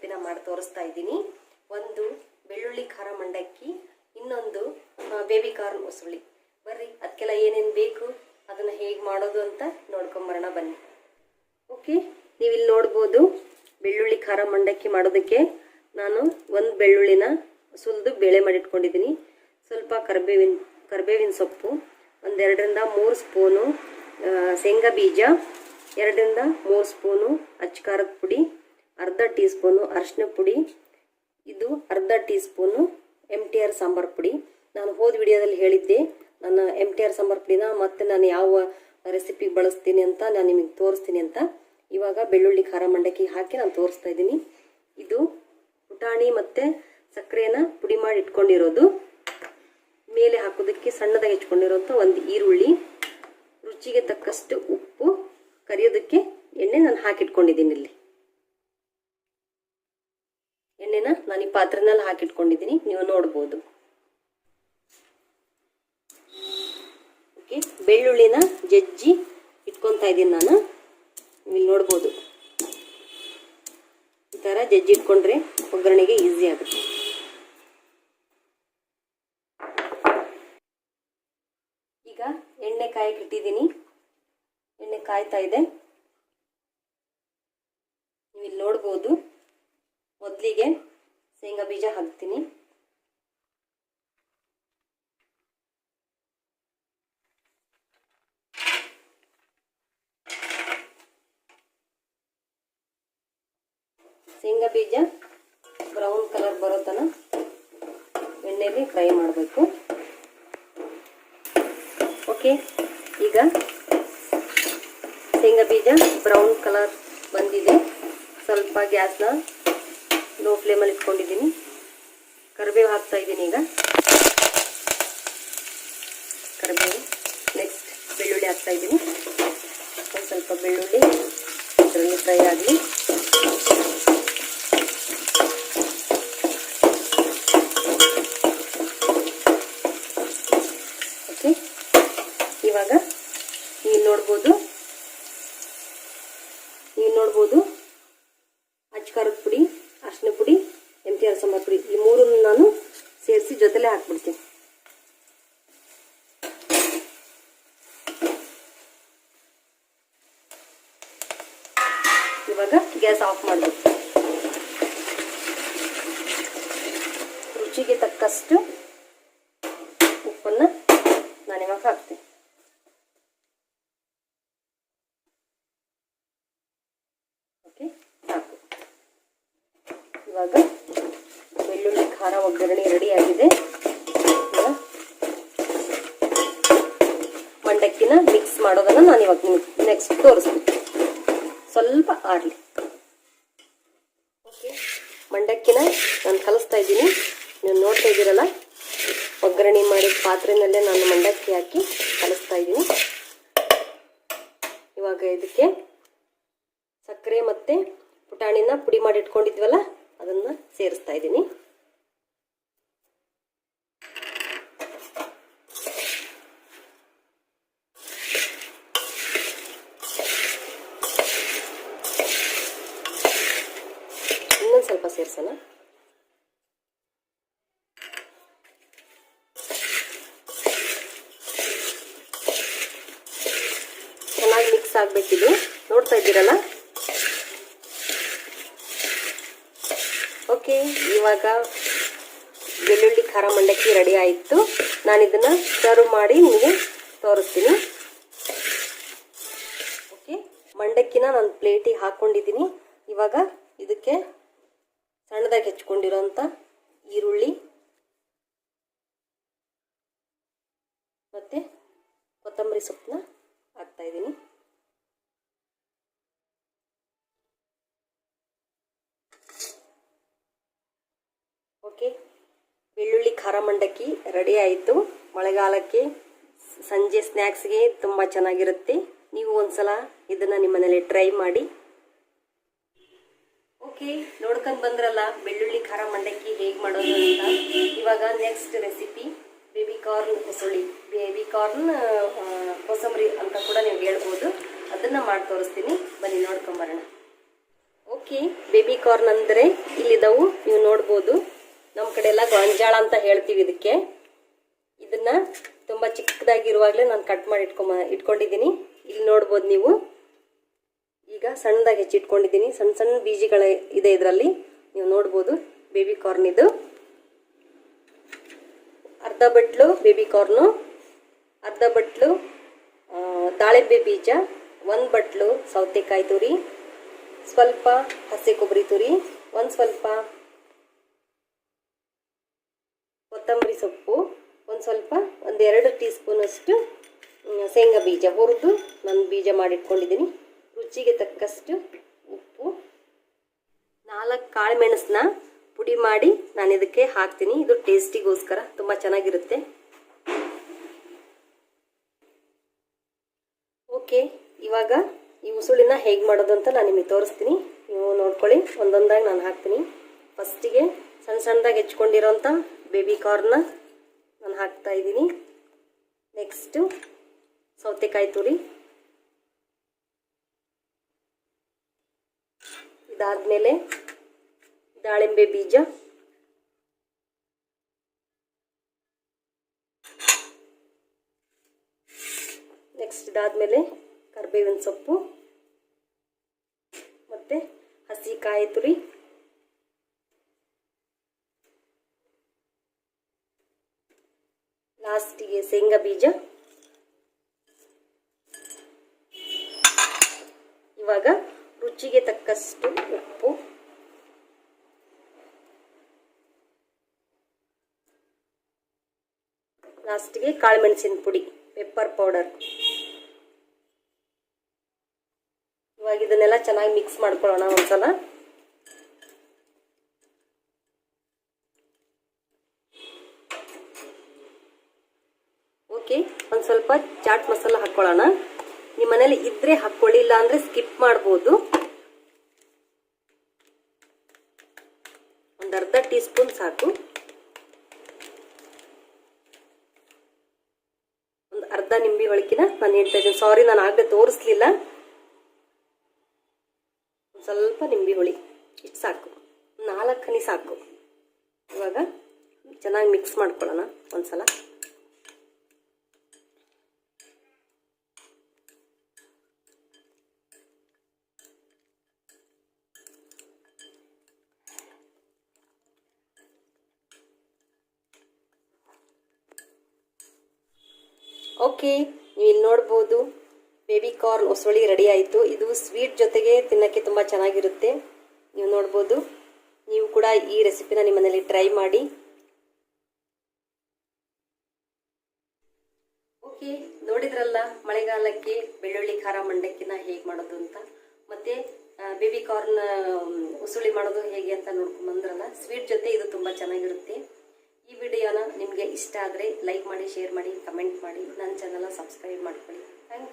ರೆಸಿಪಿನ ಮಾಡಿ ತೋರಿಸ್ತಾ ಇದ್ದೀನಿ. ಒಂದು ಬೆಳ್ಳುಳ್ಳಿ ಖಾರ ಮಂಡಕ್ಕಿ, ಇನ್ನೊಂದು ಬೇಬಿ ಕಾರ್ನ್ ಮೊಸಳಿ. ಬರ್ರಿ ಅದಕ್ಕೆಲ್ಲ ಏನೇನು ಬೇಕು, ಅದನ್ನು ಹೇಗೆ ಮಾಡೋದು ಅಂತ ನೋಡ್ಕೊಂಬರೋಣ ಬನ್ನಿ. ಓಕೆ ನೀವು ಇಲ್ಲಿ ನೋಡ್ಬೋದು ಬೆಳ್ಳುಳ್ಳಿ ಖಾರ ಮಂಡಕ್ಕಿ ಮಾಡೋದಕ್ಕೆ ನಾನು ಒಂದು ಬೆಳ್ಳುಳ್ಳಿನ ಸುಲಿದು ಬೇಳೆ ಮಾಡಿಟ್ಕೊಂಡಿದ್ದೀನಿ. ಸ್ವಲ್ಪ ಕರಿಬೇವಿನ ಕರಿಬೇವಿನ ಸೊಪ್ಪು, ಒಂದೆರಡರಿಂದ ಮೂರು ಸ್ಪೂನು ಶೇಂಗಾ ಬೀಜ, ಎರಡರಿಂದ ಮೂರು ಸ್ಪೂನು ಅಚ್ಚ ಖಾರದ ಪುಡಿ ಅರ್ಧ ಟೀ ಸ್ಪೂನು ಅರಿಶಿನ ಪುಡಿ, ಇದು ಅರ್ಧ teaspoon M T R sambar ಪುಡಿ. ನಾನು ಹೋದ ವಿಡಿಯೋದಲ್ಲಿ ಹೇಳಿದ್ದೆ, ನನ್ನ ಎಂ ಟಿ ಆರ್ ಸಾಂಬಾರು ಪುಡಿನ ಮತ್ತೆ ನಾನು ಯಾವ ರೆಸಿಪಿಗೆ ಬಳಸ್ತೀನಿ ಅಂತ ನಾನು ನಿಮಗೆ ತೋರಿಸ್ತೀನಿ ಅಂತ. ಇವಾಗ ಬೆಳ್ಳುಳ್ಳಿ ಖಾರ ಮಂಡಕ್ಕಿ ಹಾಕಿ ನಾನು ತೋರಿಸ್ತಾ ಇದ್ದೀನಿ. ಇದು ಪುಟಾಣಿ ಮತ್ತು ಸಕ್ಕರೆನ ಪುಡಿ ಮಾಡಿ ಇಟ್ಕೊಂಡಿರೋದು. ಮೇಲೆ ಹಾಕೋದಕ್ಕೆ ಸಣ್ಣದಾಗಿ ಹೆಚ್ಕೊಂಡಿರೋಂಥ ಒಂದು ಈರುಳ್ಳಿ, ರುಚಿಗೆ ತಕ್ಕಷ್ಟು ಉಪ್ಪು, ಕರಿಯೋದಕ್ಕೆ ಎಣ್ಣೆ ನಾನು ಹಾಕಿಟ್ಕೊಂಡಿದ್ದೀನಿ ಇಲ್ಲಿ. ಎಣ್ಣೆನ ನಾನು ಈ ಪಾತ್ರೆನಲ್ಲಿ ಹಾಕಿಟ್ಕೊಂಡಿದ್ದೀನಿ, ನೀವು ನೋಡ್ಬೋದು. ಬೆಳ್ಳುಳ್ಳಿನ ಜಜ್ಜಿ ಇಟ್ಕೊತಾ ಇದ್ದೀನಿ ನಾನು. ಇಲ್ಲಿ ನೋಡ್ಬೋದು. ಈ ಥರ ಜಜ್ಜಿ ಇಟ್ಕೊಂಡ್ರೆ ಒಗ್ಗರಣೆಗೆ ಈಸಿ ಆಗುತ್ತೆ. ಈಗ ಎಣ್ಣೆ ಕಾಯಕ್ಕೆ ಇಟ್ಟಿದ್ದೀನಿ. ಎಣ್ಣೆ ಕಾಯ್ತಾ ಇದೆ. ನೀವು ಇಲ್ಲಿ ನೋಡ್ಬೋದು. ಮೊದಲಿಗೆ ಶೇಂಗಾ ಬೀಜ ಹಾಕ್ತೀನಿ. ಶೇಂಗಾ ಬೀಜ ಬ್ರೌನ್ ಕಲರ್ ಬರೋ ತನಕ ಎಣ್ಣೆಯಲ್ಲಿ ಫ್ರೈ ಮಾಡಬೇಕು. ಓಕೆ, ಈಗ ಶೇಂಗಾ ಬೀಜ ಬ್ರೌನ್ ಕಲರ್ ಬಂದಿದೆ. ಸ್ವಲ್ಪ ಗ್ಯಾಸ್ನ ಲೋ ಫ್ಲೇಮಲ್ಲಿ ಇಟ್ಕೊಂಡಿದ್ದೀನಿ. ಕರಿಬೇವು ಹಾಕ್ತಾ ಇದ್ದೀನಿ ಈಗ. ಕರಿಬೇವು ನೆಕ್ಸ್ಟ್ ಬೆಳ್ಳುಳ್ಳಿ ಹಾಕ್ತಾ ಇದ್ದೀನಿ. ಒಂದು ಸ್ವಲ್ಪ ಬೆಳ್ಳುಳ್ಳಿ, ಇದರಲ್ಲಿ ಫ್ರೈ ಆಗಲಿ ಓಕೆ ಇವಾಗ ನೀವು ನೋಡ್ಬೋದು ನೀವು ನೋಡ್ಬೋದು ಅಚ್ಚ ಖಾರದ ಪುಡಿ ಅರಿಶಿನ ಪುಡಿ ಎಂ ಟಿ ಆರ್ ಸಾಂಬಾರ್ ಪುಡಿ ಈ ಮೂರನ್ನು ನಾನು ಸೇರಿಸಿ ಜೊತೆಲೇ ಹಾಕ್ಬಿಡ್ತೀನಿ. ಇವಾಗ ಗ್ಯಾಸ್ ಆಫ್ ಮಾಡಬೇಕು. ರುಚಿಗೆ ತಕ್ಕಷ್ಟು ಉಪ್ಪನ್ನು ನಾನು ಇವಾಗ ಹಾಕ್ತೀನಿ. ಓಕೆ, ಹಾಕು. ಇವಾಗ ಖಾರ ಒಗ್ಗರಣೆ ರೆಡಿ ಆಗಿದೆ ಮಂಡಕ್ಕಿನ ಮಿಕ್ಸ್ ಮಾಡೋದನ್ನ ನಾನು ಇವಾಗ ನೆಕ್ಸ್ಟ್ ತೋರಿಸ್ತೀನಿ. ಸ್ವಲ್ಪ ಆರಲಿ. ಓಕೆ ಮಂಡಕ್ಕಿನ ನಾನು ಕಲಿಸ್ತಾ ಇದ್ದೀನಿ. ನೀವು ನೋಡ್ತಾ ಇದ್ದೀರಲ್ಲ? ಒಗ್ಗರಣೆ ಮಾಡಿದ ಪಾತ್ರೆನಲ್ಲೇ ನಾನು ಮಂಡಕ್ಕಿ ಹಾಕಿ ಕಲಿಸ್ತಾ ಇದ್ದೀನಿ. ಇವಾಗ ಇದಕ್ಕೆ ಸಕ್ಕರೆ ಮತ್ತು ಪುಟಾಣಿನ ಪುಡಿ ಮಾಡಿ ಇಟ್ಕೊಂಡಿದ್ವಲ್ಲ, ಅದನ್ನು ಸೇರಿಸ್ತಾ ಇದ್ದೀನಿ ಇನ್ನೊಂದು ಸೇರಿಸೋಣ ಚೆನ್ನಾಗಿ ಮಿಕ್ಸ್ ಆಗಬೇಕಿದು ನೋಡ್ತಾ ಇದ್ದೀರಲ್ಲ? ಓಕೆ ಇವಾಗ ಬೆಳ್ಳುಳ್ಳಿ, ಖಾರ, ಮಂಡಕ್ಕಿ ರೆಡಿ ಆಯಿತು. ನಾನು ಇದನ್ನು ಸರ್ವ್ ಮಾಡಿ ನಿಮಗೆ ತೋರಿಸ್ತೀನಿ. ಓಕೆ ಮಂಡಕ್ಕಿನ ನಾನು ಪ್ಲೇಟಿಗೆ ಹಾಕ್ಕೊಂಡಿದ್ದೀನಿ ಇವಾಗ ಇದಕ್ಕೆ ಸಣ್ಣದಾಗಿ ಹೆಚ್ಕೊಂಡಿರೋಂಥ ಈರುಳ್ಳಿ ಮತ್ತು ಕೊತ್ತಂಬರಿ ಸೊಪ್ಪನ್ನ ಹಾಕ್ತಾ ಇದ್ದೀನಿ. ಓಕೆ, ಬೆಳ್ಳುಳ್ಳಿ, ಖಾರ ಮಂಡಕ್ಕಿ ರೆಡಿ ಆಯಿತು. ಮಳೆಗಾಲಕ್ಕೆ ಸಂಜೆ ಸ್ನ್ಯಾಕ್ಸ್ಗೆ ತುಂಬ ಚೆನ್ನಾಗಿರುತ್ತೆ. ನೀವು ಒಂದ್ಸಲ ಇದನ್ನು ನಿಮ್ಮನೇಲಿ ಟ್ರೈ ಮಾಡಿ. ಓಕೆ ನೋಡ್ಕೊಂಡು ಬಂದ್ರಲ್ಲ, ಬೆಳ್ಳುಳ್ಳಿ, ಖಾರ, ಮಂಡಕ್ಕಿ ಹೇಗೆ ಮಾಡೋದು ಅಂತ. ಇವಾಗ ನೆಕ್ಸ್ಟ್ ರೆಸಿಪಿ ಬೇಬಿ ಕಾರ್ನ್ ಹೊಸಳಿ ಬೇಬಿ ಕಾರ್ನ್ ಕೋಸಂಬರಿ ಅಂತ ಕೂಡ ನೀವು ಹೇಳ್ಬೋದು. ಅದನ್ನು ಮಾಡಿ ತೋರಿಸ್ತೀನಿ. ಬನ್ನಿ ನೋಡ್ಕೊಂಬರೋಣ ಓಕೆ ಬೇಬಿ ಕಾರ್ನ್ ಅಂದರೆ ಇಲ್ಲಿದವು. ನೀವು ನೋಡ್ಬೋದು. ನಮ್ಮ ಕಡೆ ಎಲ್ಲ ಗೊಂಜಾಳ ಅಂತ ಹೇಳ್ತೀವಿ ಇದಕ್ಕೆ. ಇದನ್ನ ತುಂಬ ಚಿಕ್ಕದಾಗಿರುವಾಗಲೇ ನಾನು ಕಟ್ ಮಾಡಿ ಇಟ್ಕೊಂಬ ಇಟ್ಕೊಂಡಿದ್ದೀನಿ. ಇಲ್ಲಿ ನೋಡ್ಬೋದು ನೀವು. ಈಗ ಸಣ್ಣದಾಗಿ ಹೆಚ್ಚಿಟ್ಕೊಂಡಿದ್ದೀನಿ. ಸಣ್ಣ ಸಣ್ಣ ಬೀಜಗಳ ಇದೆ ಇದರಲ್ಲಿ. ನೀವು ನೋಡ್ಬೋದು ಬೇಬಿ ಕಾರ್ನ್ ಇದು. ಅರ್ಧ ಬಟ್ಲು ಬೇಬಿ ಕಾರ್ನು, ಅರ್ಧ ಬಟ್ಲು ದಾಳಿಂಬೆ ಬೀಜ, ಒಂದು ಬಟ್ಲು ಸೌತೆಕಾಯಿ ತುರಿ, ಸ್ವಲ್ಪ ಹಸಿ ಕೊಬ್ಬರಿ ತುರಿ, ಒಂದು ಸ್ವಲ್ಪ ಕೊತ್ತಂಬರಿ ಸೊಪ್ಪು, ಒಂದು ಸ್ವಲ್ಪ ಒಂದೆರಡು ಟೀ ಸ್ಪೂನಷ್ಟು ಶೇಂಗಾ ಬೀಜ. ಹುರಿದು ನಾನು ಬೀಜ ಮಾಡಿಟ್ಕೊಂಡಿದ್ದೀನಿ. ರುಚಿಗೆ ತಕ್ಕಷ್ಟು ಉಪ್ಪು, ನಾಲ್ಕು ಕಾಳು ಮೆಣಸನ್ನ ಪುಡಿ ಮಾಡಿ ನಾನು ಇದಕ್ಕೆ ಹಾಕ್ತೀನಿ. ಇದು ಟೇಸ್ಟಿಗೋಸ್ಕರ ತುಂಬ ಚೆನ್ನಾಗಿರುತ್ತೆ. ಓಕೆ, ಇವಾಗ ಈ ಉಸುಳಿನ ಹೇಗೆ ಮಾಡೋದು ಅಂತ ನಾನು ನಿಮಗೆ ತೋರಿಸ್ತೀನಿ. ನೀವು ನೋಡ್ಕೊಳ್ಳಿ, ಒಂದೊಂದಾಗಿ ನಾನು ಹಾಕ್ತೀನಿ. ಫಸ್ಟಿಗೆ ಸಣ್ಣ ಸಣ್ಣದಾಗಿ ಹೆಚ್ಕೊಂಡಿರೋಂಥ ಬೇಬಿ ಕಾರ್ನ ನಾನು ಹಾಕ್ತಾ ಇದ್ದೀನಿ. ನೆಕ್ಸ್ಟು ಸೌತೆಕಾಯಿ ತುರಿ. ಇದಾದಮೇಲೆ ದಾಳಿಂಬೆ ಬೀಜ. ನೆಕ್ಸ್ಟ್ ಇದಾದಮೇಲೆ ಕರಿಬೇವಿನ ಸೊಪ್ಪು. ಮತ್ತು ಹಸಿ ಕಾಯಿ ತುರಿ ಲಾಸ್ಟಿಗೆ ಶೇಂಗಾ ಬೀಜ ಇವಾಗ ರುಚಿಗೆ ತಕ್ಕಷ್ಟು ಉಪ್ಪು. ಲಾಸ್ಟಿಗೆ ಕಾಳುಮೆಣಸಿನ ಪುಡಿ ಪೆಪ್ಪರ್ ಪೌಡರ್ ಇವಾಗ ಇದನ್ನೆಲ್ಲ ಚೆನ್ನಾಗಿ ಮಿಕ್ಸ್ ಮಾಡ್ಕೊಳ್ಳೋಣ ಒಂದ್ಸಲ. ಓಕೆ ಒಂದು ಸ್ವಲ್ಪ ಚಾಟ್ ಮಸಾಲ ಹಾಕ್ಕೊಳ್ಳೋಣ ನಿಮ್ಮ ಮನೇಲಿ ಇದ್ರೆ ಹಾಕ್ಕೊಳ್ಳಿಲ್ಲ ಅಂದರೆ ಸ್ಕಿಪ್ ಮಾಡ್ಬೋದು ಒಂದು ಅರ್ಧ ಟೀ ಸ್ಪೂನ್ ಸಾಕು ಒಂದು ಅರ್ಧ ನಿಂಬೆ ಒಳಕಿನ ನಾನು ಹೇಳ್ತಾ ಇದ್ದೀನಿ. ಸಾರಿ ನಾನು ಆಗಲೇ ತೋರಿಸ್ಲಿಲ್ಲ. ಸ್ವಲ್ಪ ನಿಂಬೆ ಹುಳಿ. ಇಷ್ಟು ಸಾಕು. ನಾಲ್ಕು ಸಾಕು. ಇವಾಗ ಚೆನ್ನಾಗಿ ಮಿಕ್ಸ್ ಮಾಡ್ಕೊಳ್ಳೋಣ ಒಂದ್ಸಲ. ಓಕೆ ನೀವು ಇಲ್ಲಿ ನೋಡ್ಬೋದು. ಬೇಬಿ ಕಾರ್ನ್ ಹೊಸಳಿ ರೆಡಿ ಆಯಿತು. ಇದು ಸ್ವೀಟ್ ಜೊತೆಗೆ ತಿನ್ನೋಕ್ಕೆ ತುಂಬ ಚೆನ್ನಾಗಿರುತ್ತೆ. ನೀವು ನೋಡ್ಬೋದು. ನೀವು ಕೂಡ ಈ ರೆಸಿಪಿನ ನಿಮ್ಮ ಮನೇಲಿ ಟ್ರೈ ಮಾಡಿ. ಓಕೆ, ನೋಡಿದ್ರಲ್ಲ ಮಳೆಗಾಲಕ್ಕೆ ಬೆಳ್ಳುಳ್ಳಿ, ಖಾರ, ಮಂಡಕ್ಕಿನ ಹೇಗೆ ಮಾಡೋದು ಅಂತ. ಮತ್ತೆ ಬೇಬಿ ಕಾರ್ನ್ ಉಸುಳಿ ಮಾಡೋದು ಹೇಗೆ ಅಂತ ನೋಡ್ಕೊಂಡು ಬಂದ್ರಲ್ಲ ಸ್ವೀಟ್ ಜೊತೆ ಇದು ತುಂಬ ಚೆನ್ನಾಗಿರುತ್ತೆ. ಈ ವಿಡಿಯೋನ ನಿಮಗೆ ಇಷ್ಟ ಆದರೆ ಲೈಕ್ ಮಾಡಿ ಶೇರ್ ಮಾಡಿ ಕಮೆಂಟ್ ಮಾಡಿ ನನ್ನ ಚಾನಲ್ನ ಸಬ್ಸ್ಕ್ರೈಬ್ ಮಾಡ್ಕೊಳ್ಳಿ. Thank you